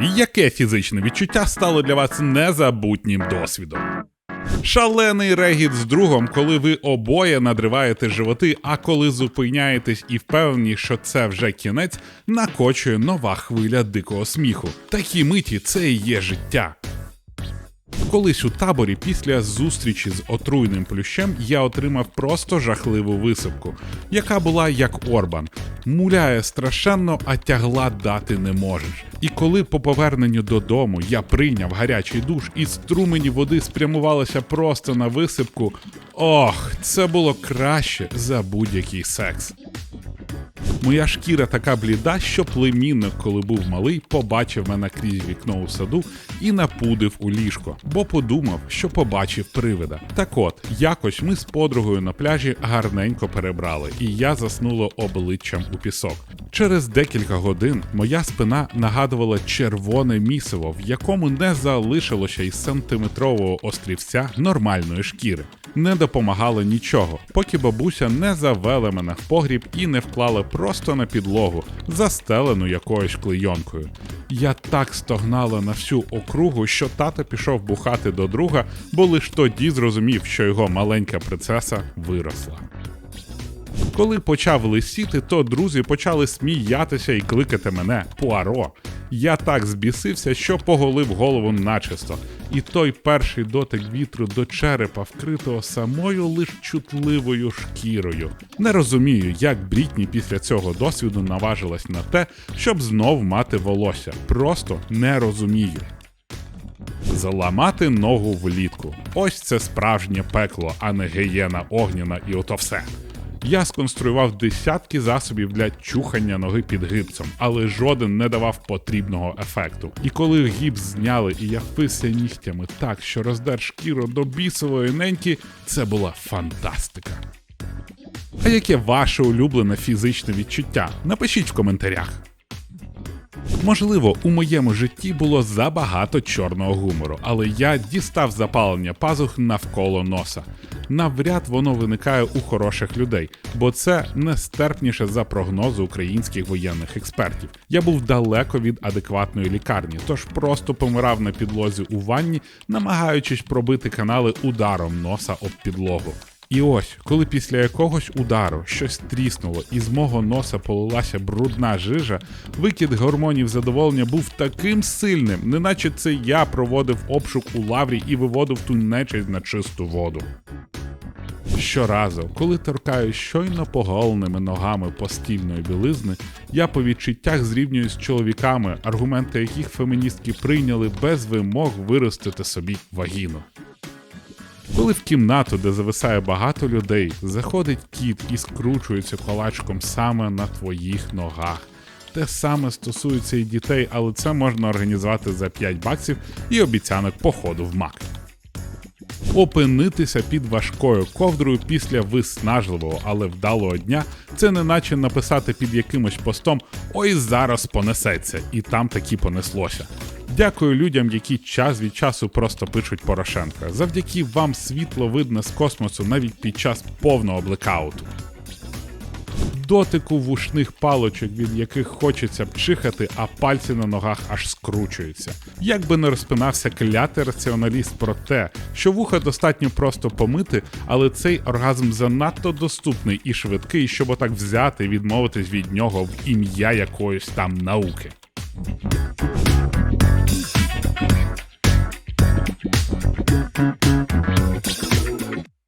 Яке фізичне відчуття стало для вас незабутнім досвідом? Шалений регіт з другом, коли ви обоє надриваєте животи, а коли зупиняєтесь і впевнені, що це вже кінець, накочує нова хвиля дикого сміху. Такі миті це і є життя. Колись у таборі після зустрічі з отруйним плющем я отримав просто жахливу висипку, яка була як Орбан. Муляє страшенно, а тягла дати не можеш. І коли по поверненню додому я прийняв гарячий душ і струмені води спрямувалися просто на висипку, ох, це було краще за будь-який секс. Моя шкіра така бліда, що племінник, коли був малий, побачив мене крізь вікно у саду і напудив у ліжко, бо подумав, що побачив привида. Так от, якось ми з подругою на пляжі гарненько перебрали, і я заснула обличчям у пісок. Через декілька годин моя спина нагадувала червоне місиво, в якому не залишилося й сантиметрового острівця нормальної шкіри. Не допомагало нічого, поки бабуся не завела мене в погріб і не вклала просто на підлогу, застелену якоюсь клейонкою. Я так стогнала на всю округу, що тато пішов бухати до друга, бо лиш тоді зрозумів, що його маленька принцеса виросла. Коли почав лисіти, то друзі почали сміятися і кликати мене Пуаро. Я так збісився, що поголив голову начисто, і той перший дотик вітру до черепа, вкритого самою лиш чутливою шкірою. Не розумію, як Брітні після цього досвіду наважилась на те, щоб знов мати волосся. Просто не розумію. Заламати ногу влітку. Ось це справжнє пекло, а не гієна огняна і ото все. Я сконструював десятки засобів для чухання ноги під гипсом, але жоден не давав потрібного ефекту. І коли гіпс зняли і я впився нігтями так, що роздер шкіру до бісової неньки, це була фантастика. А яке ваше улюблене фізичне відчуття? Напишіть в коментарях. Можливо, у моєму житті було забагато чорного гумору, але я дістав запалення пазух навколо носа. Навряд воно виникає у хороших людей, бо це нестерпніше за прогнози українських воєнних експертів. Я був далеко від адекватної лікарні, тож просто помирав на підлозі у ванні, намагаючись пробити канали ударом носа об підлогу. І ось, коли після якогось удару щось тріснуло і з мого носа полилася брудна жижа, викид гормонів задоволення був таким сильним, неначе це я проводив обшук у лаврі і виводив ту нечисть на чисту воду. Щоразу, коли торкаю щойно поголеними ногами постільної білизни, я по відчуттях зрівнююсь з чоловіками, аргументи яких феміністки прийняли без вимог виростити собі вагіну. Коли в кімнату, де зависає багато людей, заходить кіт і скручується колачком саме на твоїх ногах. Те саме стосується і дітей, але це можна організувати за 5 баксів і обіцянок походу в мак. Опинитися під важкою ковдрою після виснажливого, але вдалого дня це не наче написати під якимось постом Ой, зараз понесеться, і там таки понеслося. Дякую людям, які час від часу просто пишуть Порошенка. Завдяки вам світло видно з космосу навіть під час повного блекауту. Дотику вушних палочок, від яких хочеться пчихати, а пальці на ногах аж скручуються. Як би не розпинався клятий раціоналіст про те, що вуха достатньо просто помити, але цей оргазм занадто доступний і швидкий, щоб отак взяти і відмовитись від нього в ім'я якоїсь там науки.